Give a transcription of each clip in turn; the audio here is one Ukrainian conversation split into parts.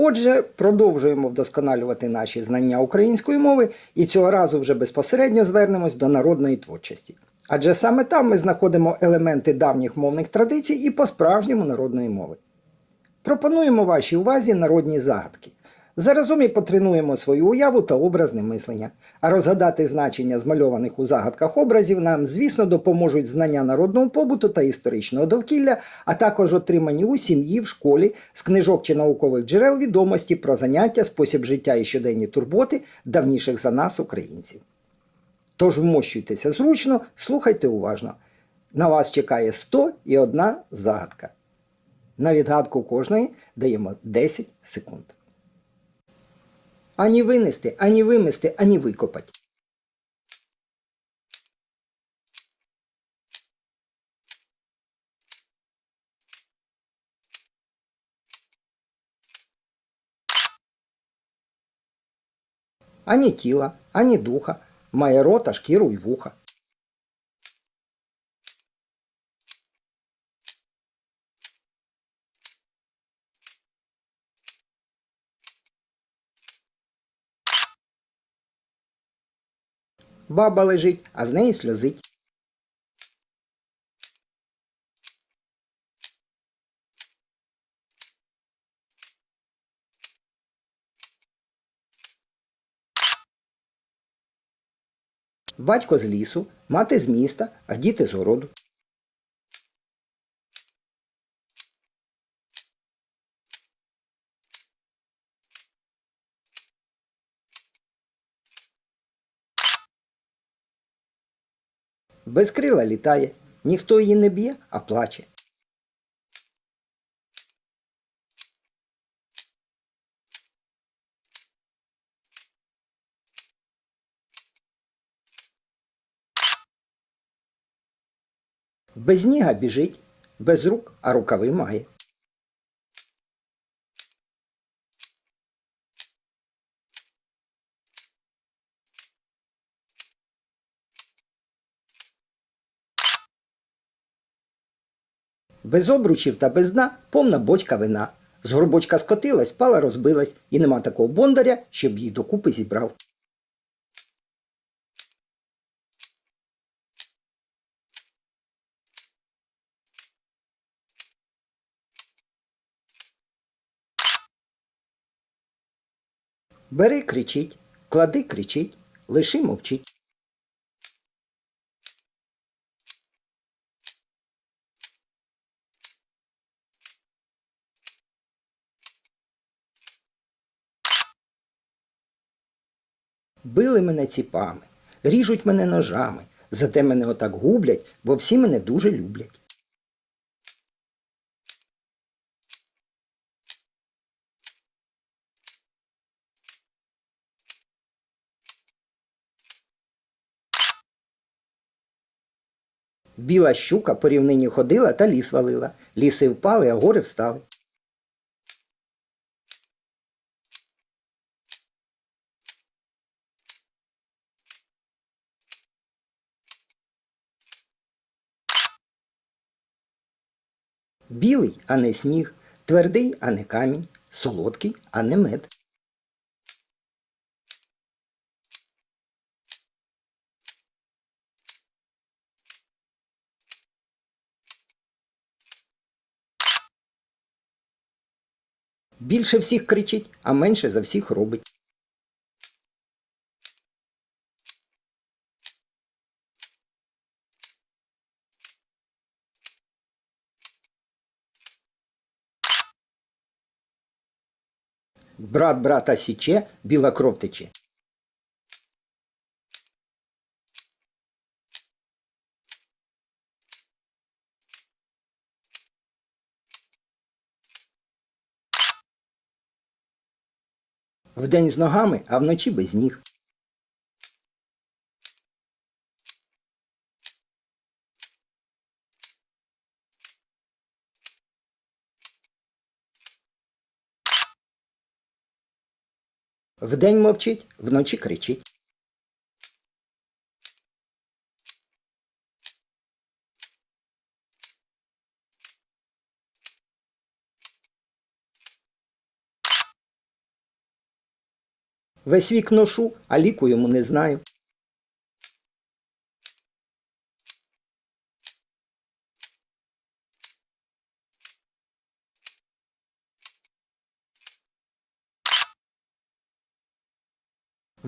Отже, продовжуємо вдосконалювати наші знання української мови і цього разу вже безпосередньо звернемось до народної творчості. Адже саме там ми знаходимо елементи давніх мовних традицій і по-справжньому народної мови. Пропонуємо вашій увазі народні загадки. Заразом і потренуємо свою уяву та образне мислення. А розгадати значення змальованих у загадках образів нам, звісно, допоможуть знання народного побуту та історичного довкілля, а також отримані у сім'ї, в школі, з книжок чи наукових джерел відомості про заняття, спосіб життя і щоденні турботи давніших за нас українців. Тож вмощуйтеся зручно, слухайте уважно. На вас чекає 101 загадка. На відгадку кожної даємо 10 секунд. Ані винести, ані вимести, ані викопать. Ані тіла, ані духа, має рота, шкіру й вуха. Баба лежить, а з неї сльозить. Батько з лісу, мати з міста, а діти з городу. Без крила літає, ніхто її не б'є, а плаче. Без ніга біжить, без рук, а рукави має. Без обручів та без дна повна бочка вина. З горбочка скотилась, пала розбилась, і нема такого бондаря, щоб її докупи зібрав. Бери, кричить, клади, кричить, лиши мовчить. Били мене ціпами, ріжуть мене ножами, зате мене отак гублять, бо всі мене дуже люблять. Біла щука по рівнині ходила та ліс валила. Ліси впали, а гори встали. Білий, а не сніг, твердий, а не камінь, солодкий, а не мед. Більше всіх кричить, а менше за всіх робить. Брат брата січе, біла кров тече. Вдень з ногами, а вночі без ніг. Вдень мовчить, вночі кричить. Весь вік ношу, а ліку йому не знаю.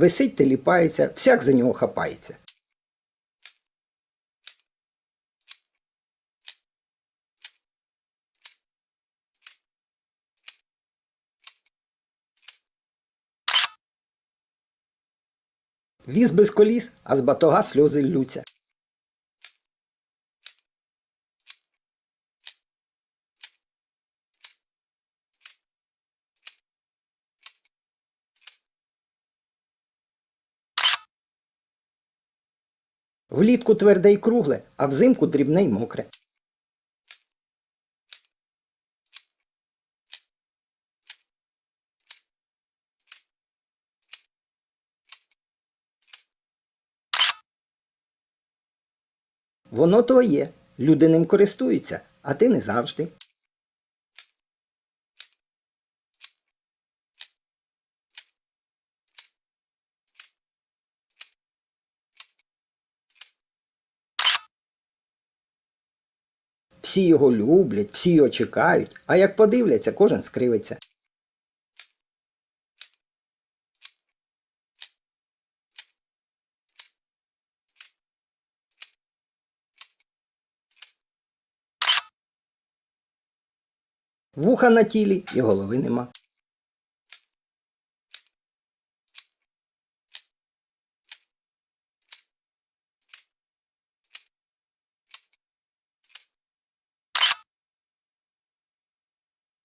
Висить теліпається, всяк за нього хапається. Віз без коліс, а з батога сльози ллються. Влітку тверде й кругле, а взимку дрібне й мокре. Воно твоє, люди ним користуються, а ти не завжди. Всі його люблять, всі його чекають, а як подивляться, кожен скривиться. Вуха на тілі і голови нема.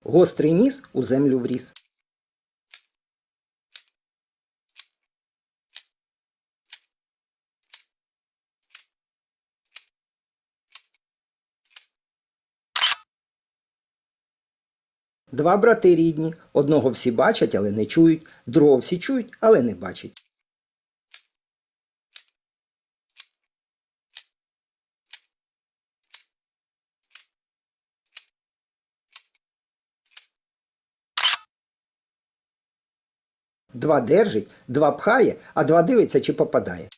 Гострий ніс у землю вріс. Два брати рідні, одного всі бачать, але не чують, другого всі чують, але не бачать. Два держить, два пхає, а два дивиться, чи попадає.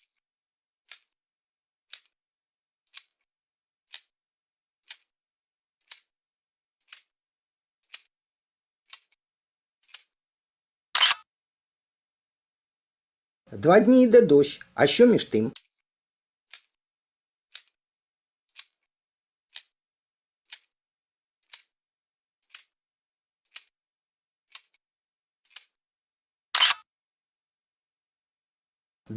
Два дні йде дощ, а що між тим?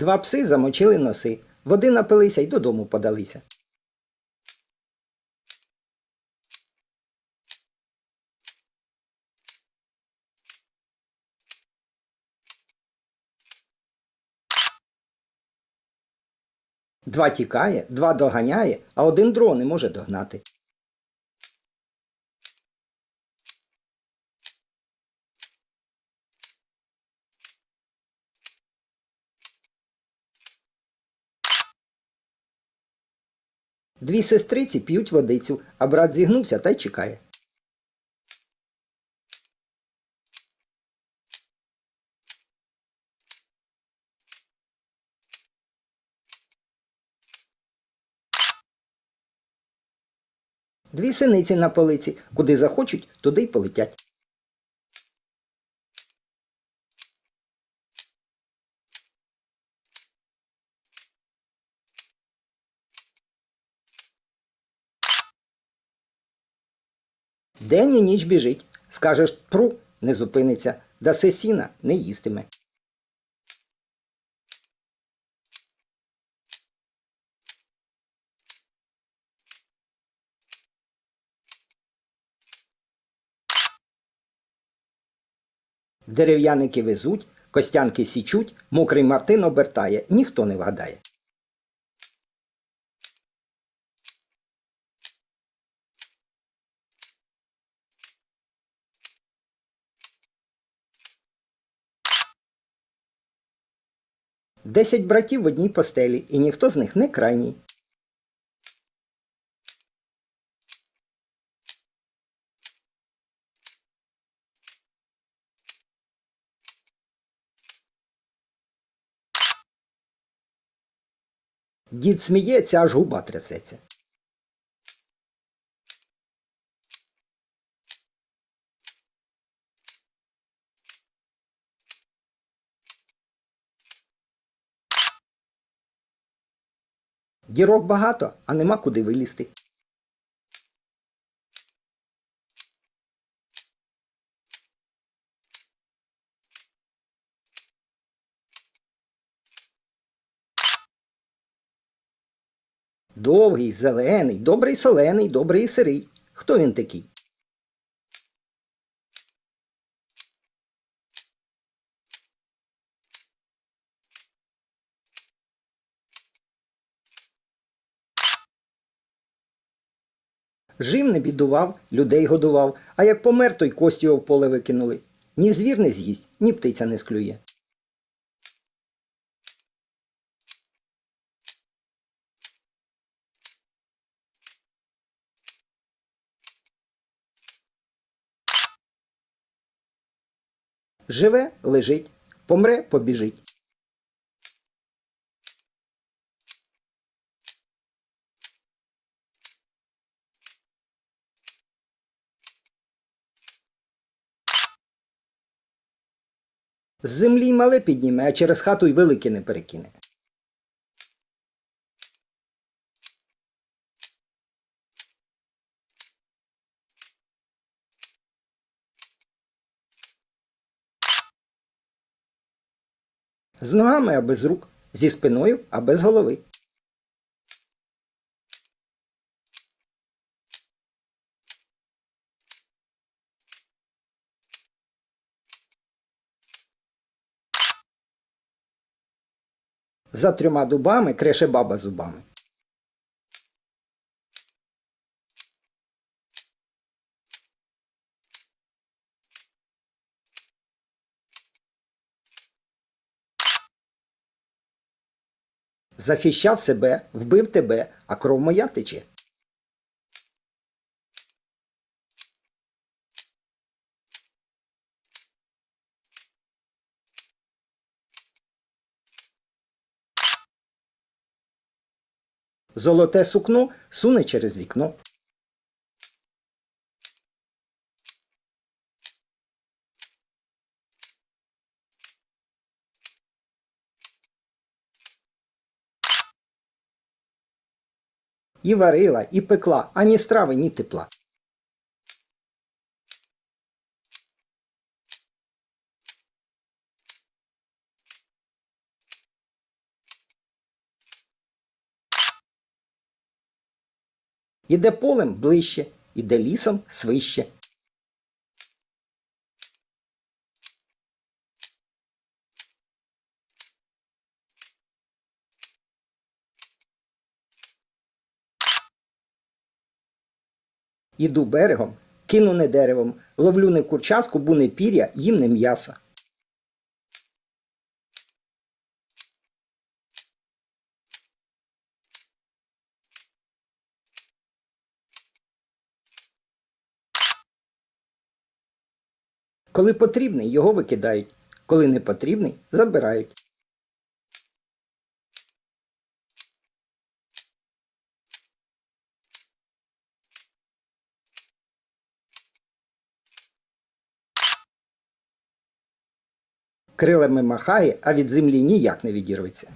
Два пси замочили носи, води напилися й додому подалися. Два тікає, два доганяє, а один дрон не може догнати. Дві сестриці п'ють водицю, а брат зігнувся та й чекає. Дві синиці на полиці, куди захочуть, туди й полетять. День і ніч біжить. Скажеш пру, не зупиниться, даси сіна, не їстиме. Дерев'яники везуть, костянки січуть, мокрий Мартин обертає, ніхто не вгадає. 10 братів в одній постелі, і ніхто з них не крайній. Дід сміється, аж губа трясеться. Дірок багато, а нема куди вилізти. Довгий, зелений, добрий солений, добрий і сирий. Хто він такий? Жив не бідував, людей годував, а як помер, то й кості його в поле викинули. Ні звір не з'їсть, ні птиця не склює. Живе лежить, помре побіжить. З землі й мале підніме, а через хату й велике не перекине. З ногами, а без рук, зі спиною, а без голови. За трьома дубами креше баба зубами. Захищав себе, вбив тебе, а кров моя тече. Золоте сукно суне через вікно. І варила, і пекла, ані страви, ні тепла. Іде полем ближче, іде лісом свище. Іду берегом, кину не деревом, ловлю не курчаску, бу не пір'я, їм не м'ясо. Коли потрібний, його викидають, коли не потрібний, забирають. Крилами махає, а від землі ніяк не відірветься.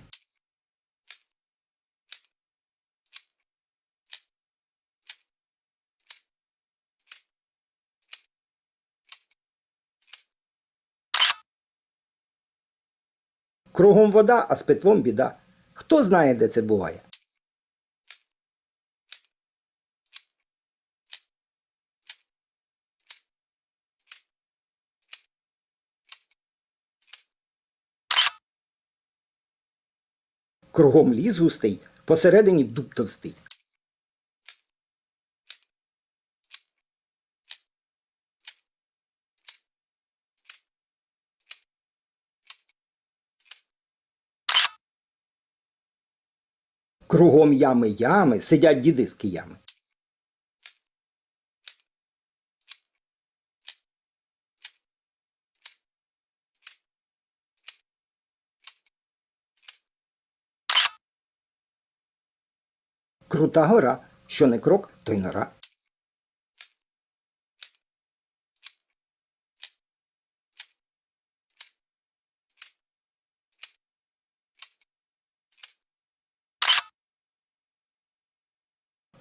Кругом вода, а з питвом біда. Хто знає, де це буває? Кругом ліс густий, посередині дуб товстий. Кругом ями ями сидять діди з киями. Крута гора, що не крок, то й нора.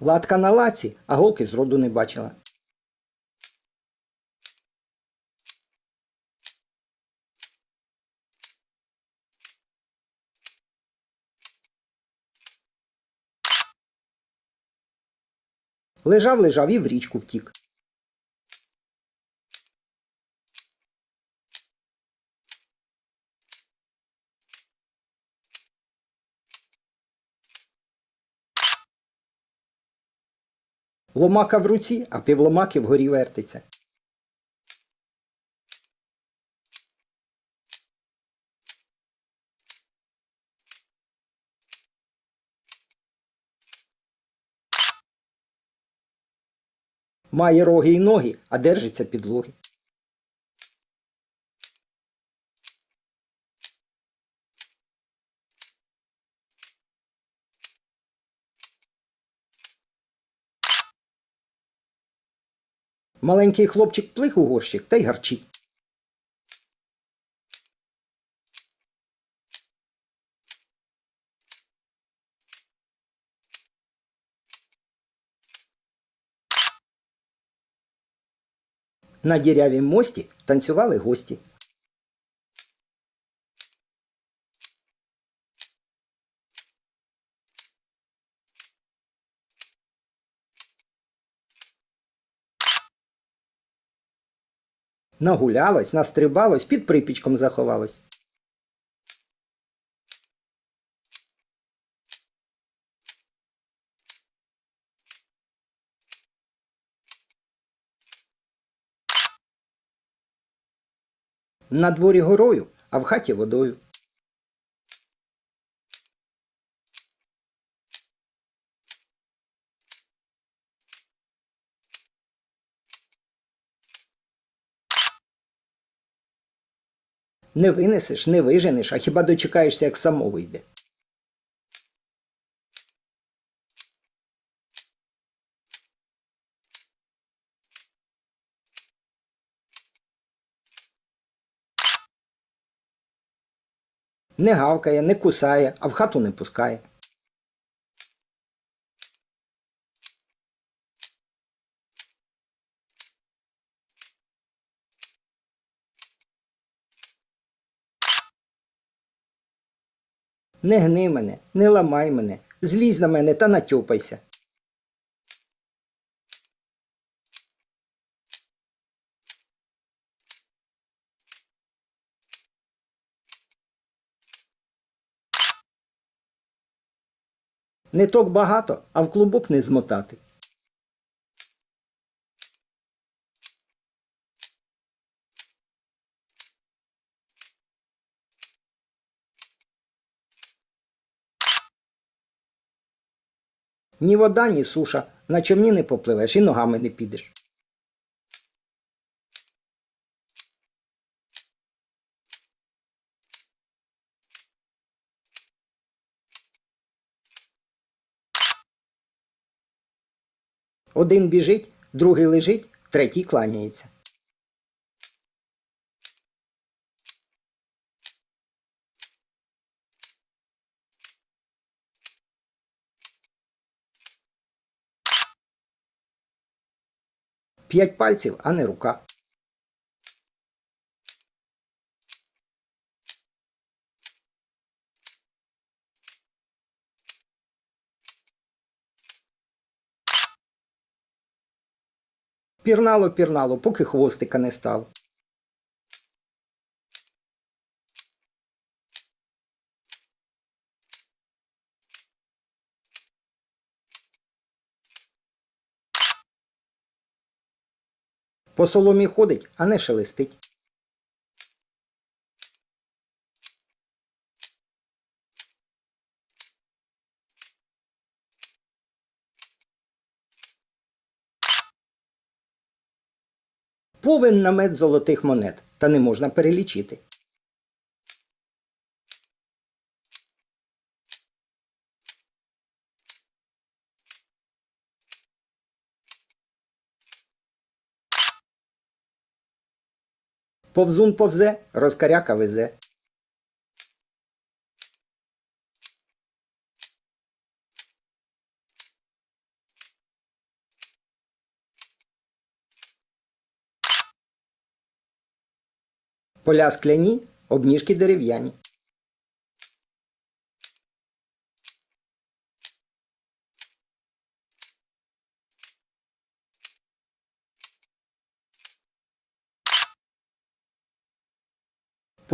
Латка на лаці, а голки зроду не бачила. Лежав, лежав і в річку втік. Ломака в руці, а півломаки вгорі вертиться. Має роги й ноги, а держиться підлоги. Маленький хлопчик плих у горщик та й гарчить. На дірявім мості танцювали гості. Нагулялось, настрибалось, під припічком заховалось. На дворі горою, а в хаті водою. Не винесеш, не виженеш, а хіба дочекаєшся, як само вийде. Не гавкає, не кусає, а в хату не пускає. Не гни мене, не ламай мене, злізь на мене та натьопайся. Ниток багато, а в клубок не змотати. Ні вода, ні суша, на човні не попливеш і ногами не підеш. Один біжить, другий лежить, третій кланяється. П'ять пальців, а не рука. Пірнало, пірнало, поки хвостика не стало. По соломі ходить, а не шелестить. Повен намет золотих монет, та не можна перелічити. Повзун повзе, розкаряка везе. Поля скляні, обніжки дерев'яні.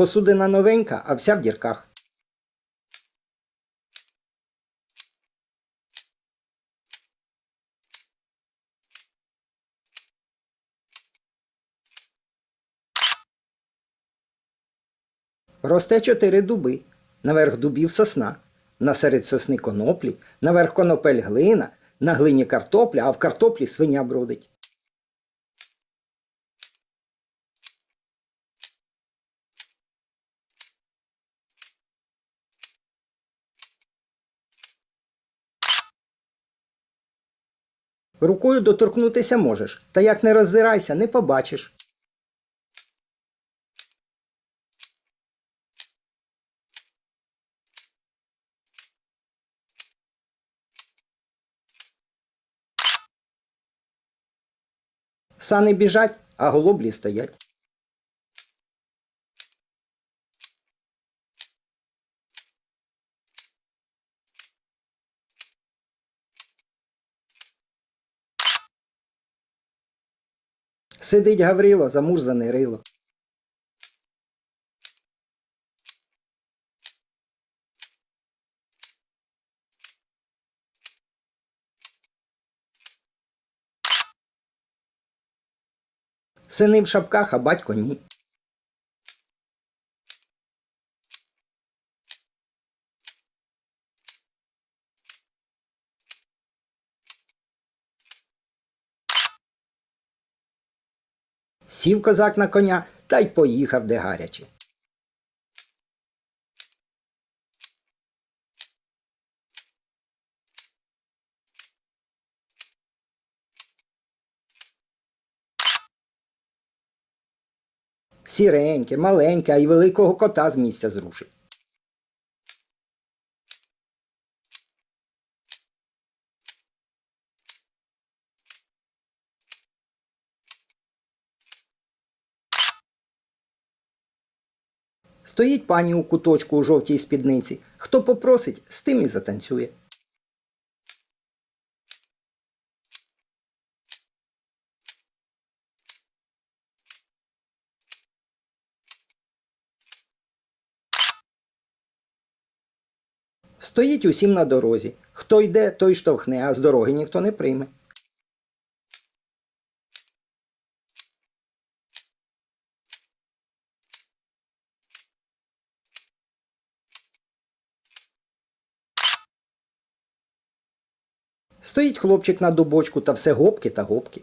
Посудина новенька, а вся в дірках. Росте чотири дуби. Наверх дубів сосна, насеред сосни коноплі, наверх конопель глина, на глині картопля, а в картоплі свиня бродить. Рукою доторкнутися можеш, та як не роззирайся, не побачиш. Сани біжать, а голублі стоять. Сидить Гаврило, замурзане рило. Сини в шапках, а батько ні. Сів козак на коня та й поїхав де гаряче. Сіреньке, маленьке, а й великого кота з місця зрушить. Стоїть пані у куточку у жовтій спідниці. Хто попросить, з тим і затанцює. Стоїть усім на дорозі. Хто йде, той штовхне, а з дороги ніхто не прийме. Стоїть хлопчик на дубочку та все гопки та гопки.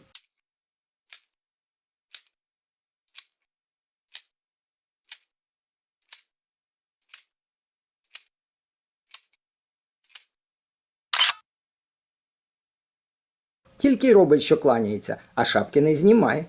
Тільки робить, що кланяється, а шапки не знімає.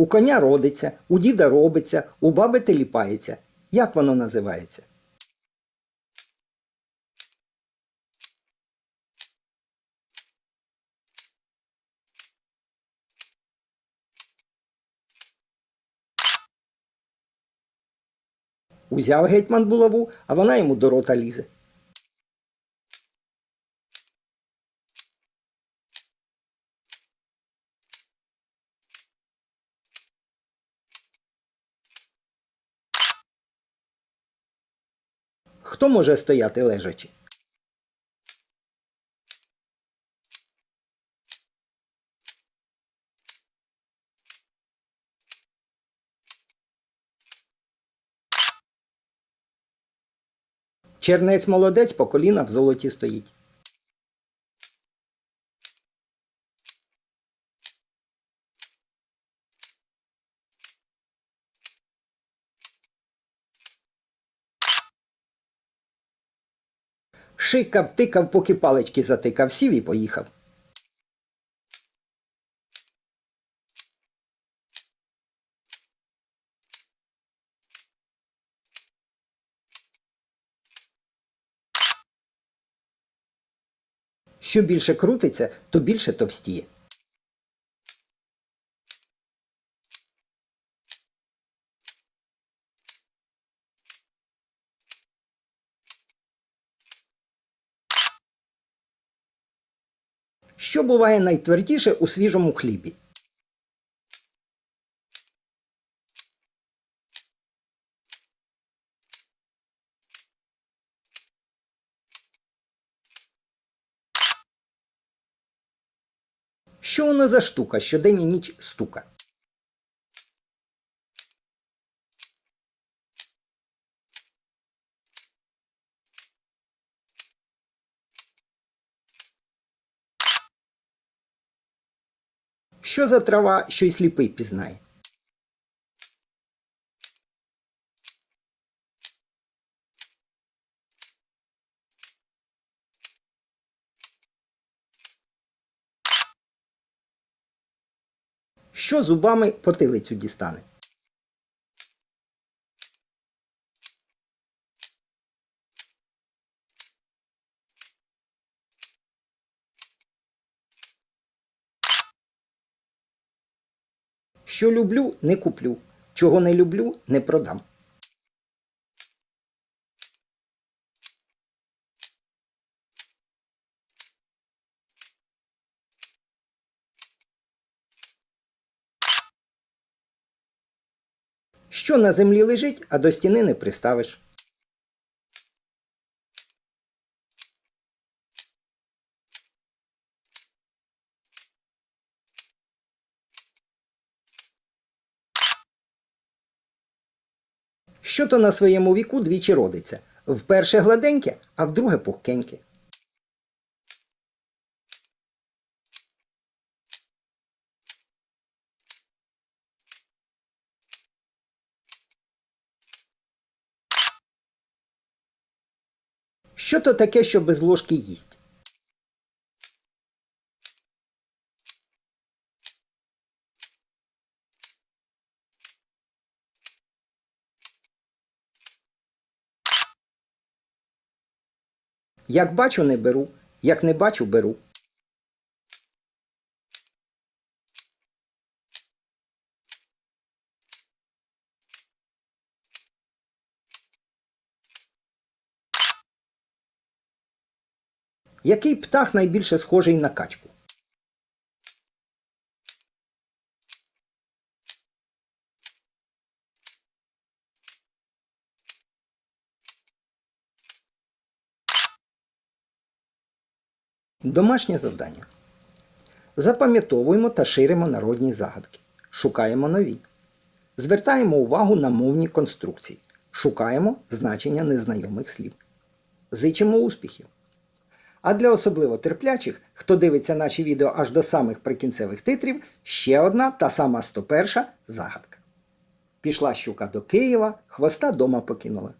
У коня родиться, у діда робиться, у баби теліпається. Як воно називається? Узяв гетьман булаву, а вона йому до рота лізе. Хто може стояти лежачи? Чернець молодець по коліна в золоті стоїть. Пшикав, тикав, поки палички затикав, сів і поїхав. Що більше крутиться, то більше товстіє. Що буває найтвердіше у свіжому хлібі? Що воно за штука, що день і ніч стука? Що за трава, що й сліпий пізнає? Що зубами потилицю дістане? Що люблю, не куплю. Чого не люблю, не продам. Що на землі лежить, а до стіни не приставиш. Що то на своєму віку двічі родиться. Вперше гладеньке, а вдруге пухкеньке. Що то таке, що без ложки їсть? Як бачу, не беру, як не бачу, беру. Який птах найбільше схожий на качку? Домашнє завдання. Запам'ятовуємо та ширимо народні загадки. Шукаємо нові. Звертаємо увагу на мовні конструкції. Шукаємо значення незнайомих слів. Зичимо успіхів! А для особливо терплячих, хто дивиться наші відео аж до самих прикінцевих титрів, ще одна та сама 101 загадка. Пішла щука до Києва, хвоста дома покинула.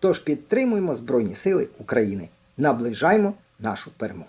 Тож підтримуємо Збройні Сили України. наближаємо нашу перемогу.